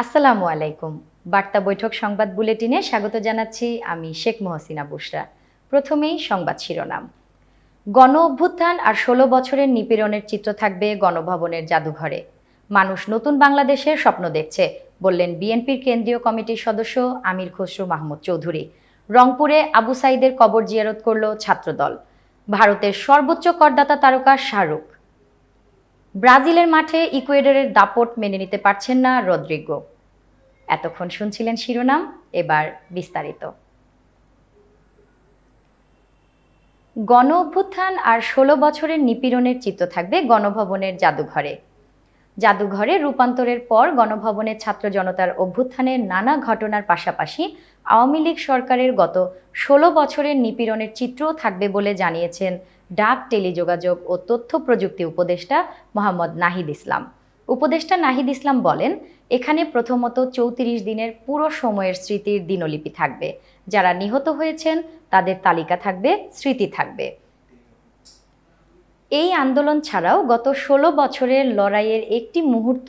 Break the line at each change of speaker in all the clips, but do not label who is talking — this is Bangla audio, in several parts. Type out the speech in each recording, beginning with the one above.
আসসালামু আলাইকুম বার্তা বৈঠক সংবাদ বুলেটিনে স্বাগত জানাচ্ছি আমি শেখ মহসিনা বুসরা প্রথমেই সংবাদ শিরোনাম গণ অভ্যুত্থান আর ষোলো বছরের নিপীড়নের চিত্র থাকবে গণভবনের জাদুঘরে মানুষ নতুন বাংলাদেশের স্বপ্ন দেখছে বললেন বিএনপির কেন্দ্রীয় কমিটির সদস্য আমির খসরু মাহমুদ চৌধুরী রংপুরে আবু সাইদের কবর জিয়ারত করল ছাত্রদল ভারতের সর্বোচ্চ করদাতা তারকা শাহরুখ ব্রাজিলের মাঠে ইকুয়েডরের দাপট মেনে নিতে পারছেন না রদ্রিগো এতক্ষণ শুনছিলেন শিরোনাম এবার বিস্তারিত গণ অভ্যুত্থান আর ষোলো বছরের নিপীড়নের চিত্র থাকবে গণভবনের জাদুঘরে জাদুঘরে রূপান্তরের পর গণভবনের ছাত্র জনতার অভ্যুত্থানের নানা ঘটনার পাশাপাশি আওয়ামী লীগ সরকারের গত ষোলো বছরের নিপীড়নের চিত্রও থাকবে বলে জানিয়েছেন ডাক টেলিযোগাযোগ ও তথ্য প্রযুক্তি উপদেষ্টা মোহাম্মদ নাহিদ ইসলাম উপদেষ্টা নাহিদ ইসলাম বলেন এখানে প্রথমত চৌত্রিশ দিনের পুরো সময়ের স্মৃতির দিনলিপি থাকবে যারা নিহত হয়েছেন তাদের তালিকা থাকবে স্মৃতি থাকবে এই আন্দোলন ছাড়াও গত ষোলো বছরের লড়াইয়ের একটি মুহূর্ত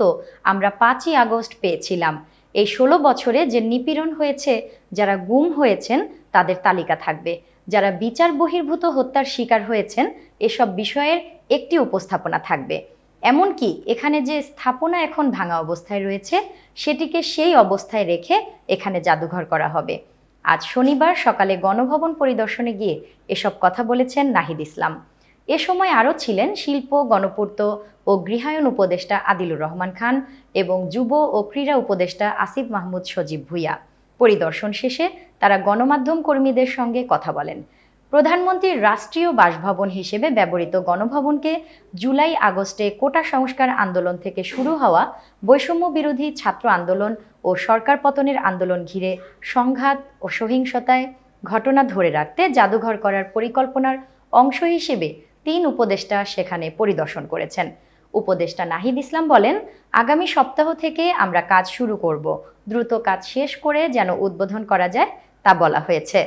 আমরা পাঁচই আগস্ট পেয়েছিলাম এই ষোলো বছরে যে নিপীড়ন হয়েছে যারা গুম হয়েছেন তাদের তালিকা থাকবে যারা বিচার বহির্ভূত হত্যার শিকার হয়েছেন এসব বিষয়ের একটি উপস্থাপনা থাকবে এমনকি এখানে যে স্থাপনা এখন ভাঙা অবস্থায় রয়েছে সেটিকে সেই অবস্থায় রেখে এখানে জাদুঘর করা হবে আজ শনিবার সকালে গণভবন পরিদর্শনে গিয়ে এসব কথা বলেছেন নাহিদ ইসলাম এ সময় আরও ছিলেন শিল্প গণপূর্ত ও গৃহায়ন উপদেষ্টা আদিলুর রহমান খান এবং যুব ও ক্রীড়া উপদেষ্টা আসিফ মাহমুদ সজীব ভুইয়া পরিদর্শন শেষে তারা গণমাধ্যম কর্মীদের সঙ্গে কথা বলেন প্রধানমন্ত্রীর রাষ্ট্রীয় বাসভবন হিসেবে ব্যবহৃত গণভবনকে জুলাই আগস্টে কোটা সংস্কার আন্দোলন থেকে শুরু হওয়া বৈষম্য বিরোধী ছাত্র আন্দোলন ও সরকার পতনের আন্দোলন ঘিরে সংঘাত ও সহিংসতায় ঘটনা ধরে রাখতে জাদুঘর করার পরিকল্পনার অংশ হিসেবে তিন উপদেষ্টা সেখানে পরিদর্শন করেছেন উপদেষ্টা নাহিদ ইসলাম বলেন আগামী সপ্তাহ থেকে আমরা কাজ শুরু করব দ্রুত কাজ শেষ করে যেন উদ্বোধন করা যায় তা বলা হয়েছে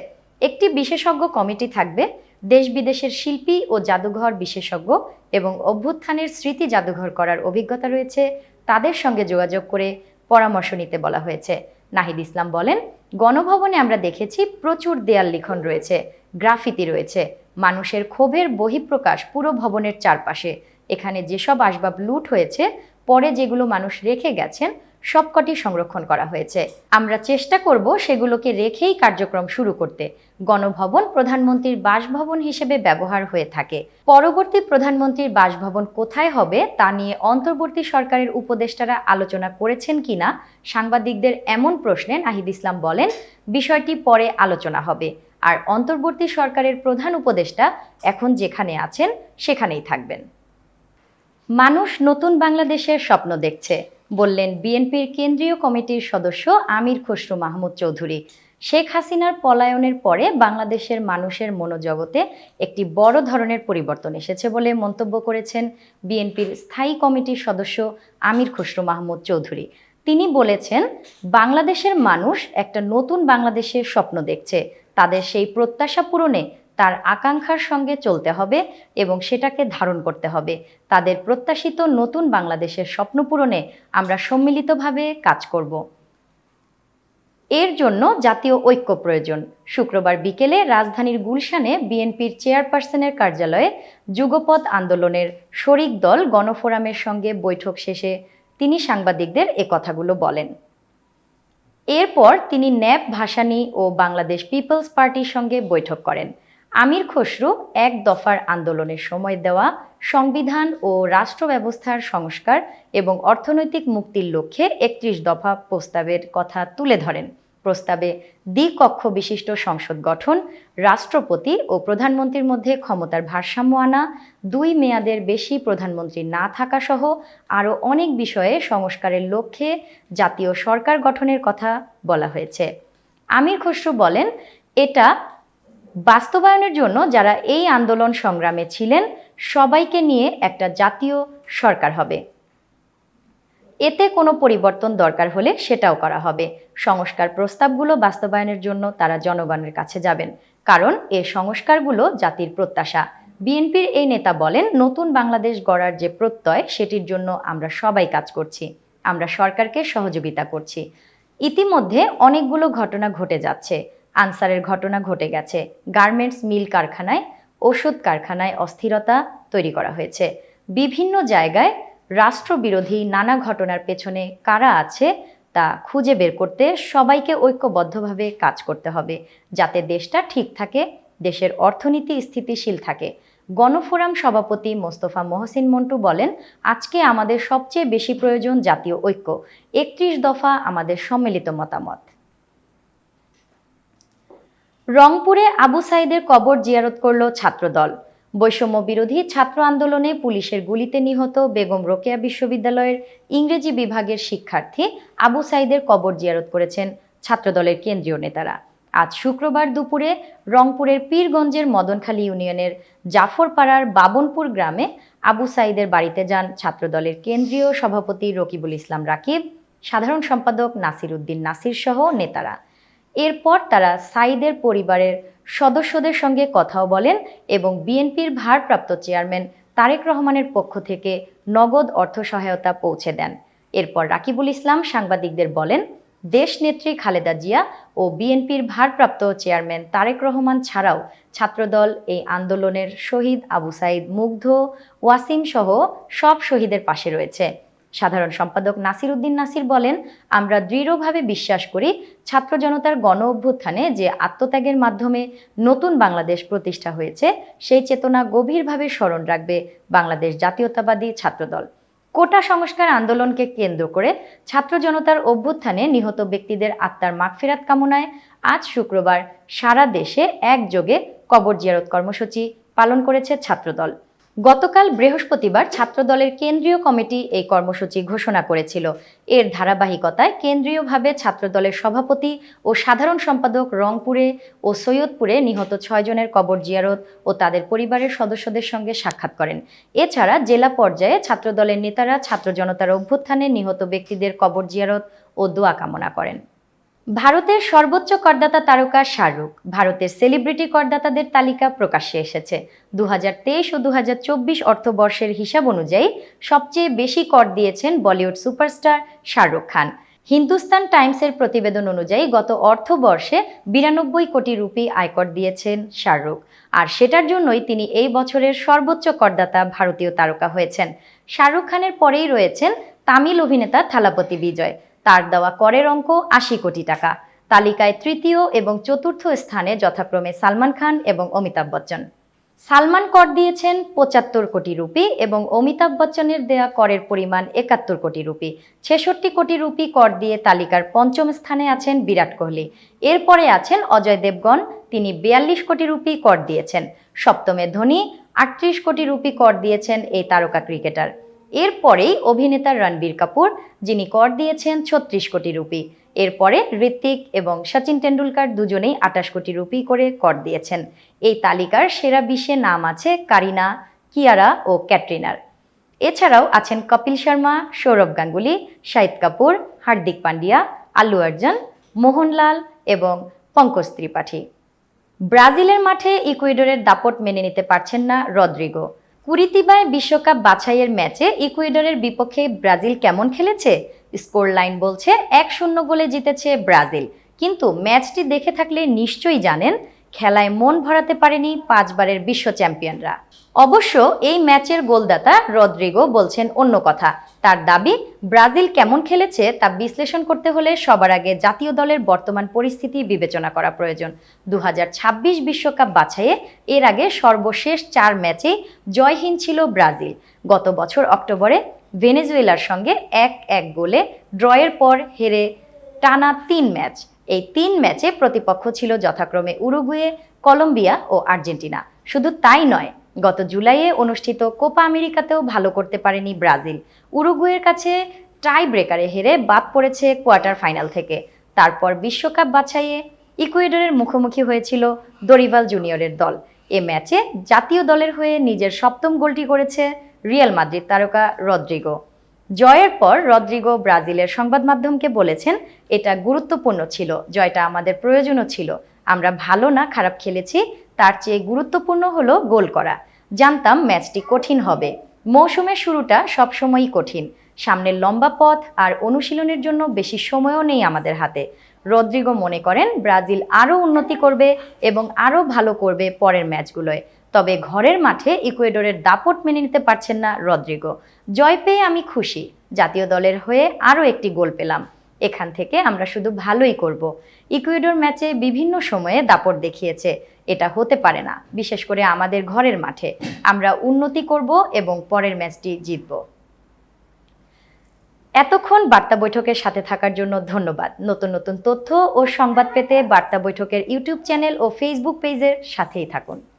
একটি বিশেষজ্ঞ কমিটি থাকবে দেশ বিদেশের শিল্পী ও জাদুঘর বিশেষজ্ঞ এবং অভ্যুত্থানের স্মৃতি জাদুঘর করার অভিজ্ঞতা রয়েছে তাদের সঙ্গে যোগাযোগ করে পরামর্শ নিতে বলা হয়েছে নাহিদ ইসলাম বলেন গণভবনে আমরা দেখেছি প্রচুর দেয়াল লিখন রয়েছে গ্রাফিতি রয়েছে মানুষের ক্ষোভের বহিঃপ্রকাশ পুরো ভবনের চারপাশে এখানে যেসব আসবাব লুট হয়েছে পরে যেগুলো মানুষ রেখে গেছেন সবকটি সংরক্ষণ করা হয়েছে আমরা চেষ্টা করব সেগুলোকে রেখেই কার্যক্রম শুরু করতে গণভবন প্রধানমন্ত্রীর বাসভবন হিসেবে ব্যবহার হয়ে থাকে পরবর্তী প্রধানমন্ত্রীর বাসভবন কোথায় হবে তা নিয়ে অন্তর্বর্তী সরকারের উপদেষ্টারা আলোচনা করেছেন কিনা সাংবাদিকদের এমন প্রশ্নে নাহিদ ইসলাম বলেন বিষয়টি পরে আলোচনা হবে আর অন্তর্বর্তী সরকারের প্রধান উপদেষ্টা এখন যেখানে আছেন সেখানেই থাকবেন মানুষ নতুন বাংলাদেশের স্বপ্ন দেখছে বললেন বিএনপির কেন্দ্রীয় কমিটির সদস্য আমির খসরু মাহমুদ চৌধুরী শেখ হাসিনার পলায়নের পরে বাংলাদেশের মানুষের মনোজগতে একটি বড় ধরনের পরিবর্তন এসেছে বলে মন্তব্য করেছেন বিএনপির স্থায়ী কমিটির সদস্য আমির খসরু মাহমুদ চৌধুরী তিনি বলেছেন বাংলাদেশের মানুষ একটা নতুন বাংলাদেশের স্বপ্ন দেখছে তাদের সেই প্রত্যাশা পূরণে তার আকাঙ্ক্ষার সঙ্গে চলতে হবে এবং সেটাকে ধারণ করতে হবে তাদের প্রত্যাশিত নতুন বাংলাদেশের স্বপ্ন পূরণে আমরা সম্মিলিতভাবে কাজ করব এর জন্য জাতীয় ঐক্য প্রয়োজন শুক্রবার বিকেলে রাজধানীর গুলশানে বিএনপির চেয়ারপারসনের কার্যালয়ে যুগপদ আন্দোলনের শরিক দল গণফোরামের সঙ্গে বৈঠক শেষে তিনি সাংবাদিকদের এ কথাগুলো বলেন এরপর তিনি ন্যাপ ভাসানী ও বাংলাদেশ পিপলস পার্টির সঙ্গে বৈঠক করেন আমির খসরু এক দফার আন্দোলনের সময় দেওয়া সংবিধান ও রাষ্ট্র ব্যবস্থার সংস্কার এবং অর্থনৈতিক মুক্তির লক্ষ্যে একত্রিশ দফা প্রস্তাবের কথা তুলে ধরেন প্রস্তাবে দ্বিকক্ষ বিশিষ্ট সংসদ গঠন রাষ্ট্রপতি ও প্রধানমন্ত্রীর মধ্যে ক্ষমতার ভারসাম্য আনা দুই মেয়াদের বেশি প্রধানমন্ত্রী না থাকা সহ আরও অনেক বিষয়ে সংস্কারের লক্ষ্যে জাতীয় সরকার গঠনের কথা বলা হয়েছে আমির খসরু বলেন এটা বাস্তবায়নের জন্য যারা এই আন্দোলন সংগ্রামে ছিলেন সবাইকে নিয়ে একটা জাতীয় সরকার হবে এতে কোনো পরিবর্তন দরকার হলে সেটাও করা হবে সংস্কার প্রস্তাবগুলো বাস্তবায়নের জন্য তারা জনগণের কাছে যাবেন কারণ এ সংস্কারগুলো জাতির প্রত্যাশা বিএনপির এই নেতা বলেন নতুন বাংলাদেশ গড়ার যে প্রত্যয় সেটির জন্য আমরা সবাই কাজ করছি আমরা সরকারকে সহযোগিতা করছি ইতিমধ্যে অনেকগুলো ঘটনা ঘটে যাচ্ছে আনসারের ঘটনা ঘটে গেছে গার্মেন্টস মিল কারখানায় ওষুধ কারখানায় অস্থিরতা তৈরি করা হয়েছে বিভিন্ন জায়গায় রাষ্ট্রবিরোধী নানা ঘটনার পেছনে কারা আছে তা খুঁজে বের করতে সবাইকে ঐক্যবদ্ধভাবে কাজ করতে হবে যাতে দেশটা ঠিক থাকে দেশের অর্থনীতি স্থিতিশীল থাকে গণফোরাম সভাপতি মোস্তফা মহসিন মন্টু বলেন আজকে আমাদের সবচেয়ে বেশি প্রয়োজন জাতীয় ঐক্য একত্রিশ দফা আমাদের সম্মিলিত মতামত রংপুরে আবু সাইদের কবর জিয়ারত করল ছাত্রদল বৈষম্য বিরোধী ছাত্র আন্দোলনে পুলিশের গুলিতে নিহত বেগম রোকেয়া বিশ্ববিদ্যালয়ের ইংরেজি বিভাগের শিক্ষার্থী আবু সাইদের কবর জিয়ারত করেছেন ছাত্রদলের কেন্দ্রীয় নেতারা আজ শুক্রবার দুপুরে রংপুরের পীরগঞ্জের মদনখালী ইউনিয়নের জাফরপাড়ার বাবনপুর গ্রামে আবু সাইদের বাড়িতে যান ছাত্রদলের কেন্দ্রীয় সভাপতি রকিবুল ইসলাম রাকিব সাধারণ সম্পাদক নাসির উদ্দিন নাসির সহ নেতারা এরপর তারা সাইদের পরিবারের সদস্যদের সঙ্গে কথাও বলেন এবং বিএনপির ভারপ্রাপ্ত চেয়ারম্যান তারেক রহমানের পক্ষ থেকে নগদ অর্থ সহায়তা পৌঁছে দেন এরপর রাকিবুল ইসলাম সাংবাদিকদের বলেন দেশনেত্রী খালেদা জিয়া ও বিএনপির ভারপ্রাপ্ত চেয়ারম্যান তারেক রহমান ছাড়াও ছাত্রদল এই আন্দোলনের শহীদ আবু সাইদ মুগ্ধ ওয়াসিম সহ সব শহীদের পাশে রয়েছে সাধারণ সম্পাদক নাসির উদ্দিন নাসির বলেন আমরা দৃঢ়ভাবে বিশ্বাস করি ছাত্র জনতার গণ অভ্যুত্থানে যে আত্মত্যাগের মাধ্যমে নতুন বাংলাদেশ প্রতিষ্ঠা হয়েছে সেই চেতনা গভীরভাবে স্মরণ রাখবে বাংলাদেশ জাতীয়তাবাদী ছাত্রদল কোটা সংস্কার আন্দোলনকে কেন্দ্র করে ছাত্র জনতার অভ্যুত্থানে নিহত ব্যক্তিদের আত্মার মাগফেরাত কামনায় আজ শুক্রবার সারা দেশে একযোগে কবর জিয়ারত কর্মসূচি পালন করেছে ছাত্রদল গতকাল বৃহস্পতিবার ছাত্রদলের কেন্দ্রীয় কমিটি এই কর্মসূচি ঘোষণা করেছিল এর ধারাবাহিকতায় কেন্দ্রীয়ভাবে ছাত্রদলের সভাপতি ও সাধারণ সম্পাদক রংপুরে ও সৈয়দপুরে নিহত ছয়জনের কবর জিয়ারত ও তাদের পরিবারের সদস্যদের সঙ্গে সাক্ষাৎ করেন এছাড়া জেলা পর্যায়ে ছাত্রদলের নেতারা ছাত্র জনতার অভ্যুত্থানে নিহত ব্যক্তিদের কবর জিয়ারত ও দোয়া কামনা করেন ভারতের সর্বোচ্চ করদাতা তারকা শাহরুখ ভারতের সেলিব্রিটি করদাতাদের তালিকা প্রকাশ্যে এসেছে দু ও দু অর্থবর্ষের হিসাব অনুযায়ী সবচেয়ে বেশি কর দিয়েছেন বলিউড সুপারস্টার শাহরুখ খান হিন্দুস্তান টাইমসের প্রতিবেদন অনুযায়ী গত অর্থবর্ষে বিরানব্বই কোটি রুপি আয়কর দিয়েছেন শাহরুখ আর সেটার জন্যই তিনি এই বছরের সর্বোচ্চ করদাতা ভারতীয় তারকা হয়েছেন শাহরুখ খানের পরেই রয়েছেন তামিল অভিনেতা থালাপতি বিজয় তার দেওয়া করের অঙ্ক আশি কোটি টাকা তালিকায় তৃতীয় এবং চতুর্থ স্থানে যথাক্রমে সালমান খান এবং অমিতাভ বচ্চন সালমান কর দিয়েছেন পঁচাত্তর কোটি রুপি এবং অমিতাভ বচ্চনের দেয়া করের পরিমাণ একাত্তর কোটি রুপি ছেষট্টি কোটি রুপি কর দিয়ে তালিকার পঞ্চম স্থানে আছেন বিরাট কোহলি এরপরে আছেন অজয় দেবগণ তিনি বিয়াল্লিশ কোটি রুপি কর দিয়েছেন সপ্তমে ধোনি আটত্রিশ কোটি রুপি কর দিয়েছেন এই তারকা ক্রিকেটার এরপরেই অভিনেতা রণবীর কাপুর যিনি কর দিয়েছেন ছত্রিশ কোটি রুপি এরপরে ঋত্বিক এবং সচিন টেন্ডুলকার দুজনেই আটাশ কোটি রুপি করে কর দিয়েছেন এই তালিকার সেরা বিশ্বে নাম আছে কারিনা কিয়ারা ও ক্যাটরিনার এছাড়াও আছেন কপিল শর্মা সৌরভ গাঙ্গুলি শাহিদ কাপুর হার্দিক পান্ডিয়া আল্লু অর্জুন মোহনলাল এবং পঙ্কজ ত্রিপাঠী ব্রাজিলের মাঠে ইকুইডোরের দাপট মেনে নিতে পারছেন না রদ্রিগো কুড়িতিবায় বিশ্বকাপ বাছাইয়ের ম্যাচে ইকুয়েডরের বিপক্ষে ব্রাজিল কেমন খেলেছে স্কোর লাইন বলছে এক শূন্য গোলে জিতেছে ব্রাজিল কিন্তু ম্যাচটি দেখে থাকলে নিশ্চয়ই জানেন খেলায় মন ভরাতে পারেনি পাঁচবারের বিশ্ব চ্যাম্পিয়নরা অবশ্য এই ম্যাচের গোলদাতা রদ্রিগো বলছেন অন্য কথা তার দাবি ব্রাজিল কেমন খেলেছে তা বিশ্লেষণ করতে হলে সবার আগে জাতীয় দলের বর্তমান পরিস্থিতি বিবেচনা করা প্রয়োজন দু বিশ্বকাপ বাছাইয়ে এর আগে সর্বশেষ চার ম্যাচে জয়হীন ছিল ব্রাজিল গত বছর অক্টোবরে ভেনেজুয়েলার সঙ্গে এক এক গোলে ড্রয়ের পর হেরে টানা তিন ম্যাচ এই তিন ম্যাচে প্রতিপক্ষ ছিল যথাক্রমে উরুগুয়ে কলম্বিয়া ও আর্জেন্টিনা শুধু তাই নয় গত জুলাইয়ে অনুষ্ঠিত কোপা আমেরিকাতেও ভালো করতে পারেনি ব্রাজিল উরুগুয়ের কাছে টাই ব্রেকারে হেরে বাদ পড়েছে কোয়ার্টার ফাইনাল থেকে তারপর বিশ্বকাপ বাছাইয়ে ইকুয়েডরের মুখোমুখি হয়েছিল দরিভাল জুনিয়রের দল এ ম্যাচে জাতীয় দলের হয়ে নিজের সপ্তম গোলটি করেছে রিয়াল মাদ্রিদ তারকা রদ্রিগো জয়ের পর রদ্রিগো ব্রাজিলের সংবাদ মাধ্যমকে বলেছেন এটা গুরুত্বপূর্ণ ছিল জয়টা আমাদের প্রয়োজনও ছিল আমরা ভালো না খারাপ খেলেছি তার চেয়ে গুরুত্বপূর্ণ হলো গোল করা জানতাম ম্যাচটি কঠিন হবে মৌসুমের শুরুটা সবসময়ই কঠিন সামনের লম্বা পথ আর অনুশীলনের জন্য বেশি সময়ও নেই আমাদের হাতে রদ্রিগো মনে করেন ব্রাজিল আরও উন্নতি করবে এবং আরও ভালো করবে পরের ম্যাচগুলোয় তবে ঘরের মাঠে ইকুয়েডরের দাপট মেনে নিতে পারছেন না রদ্রিগো জয় পেয়ে আমি খুশি জাতীয় দলের হয়ে আরও একটি গোল পেলাম এখান থেকে আমরা শুধু ভালোই করব ইকুয়েডর ম্যাচে বিভিন্ন সময়ে দাপট দেখিয়েছে এটা হতে পারে না বিশেষ করে আমাদের ঘরের মাঠে আমরা উন্নতি করব এবং পরের ম্যাচটি জিতব এতক্ষণ বার্তা বৈঠকের সাথে থাকার জন্য ধন্যবাদ নতুন নতুন তথ্য ও সংবাদ পেতে বার্তা বৈঠকের ইউটিউব চ্যানেল ও ফেসবুক পেজের সাথেই থাকুন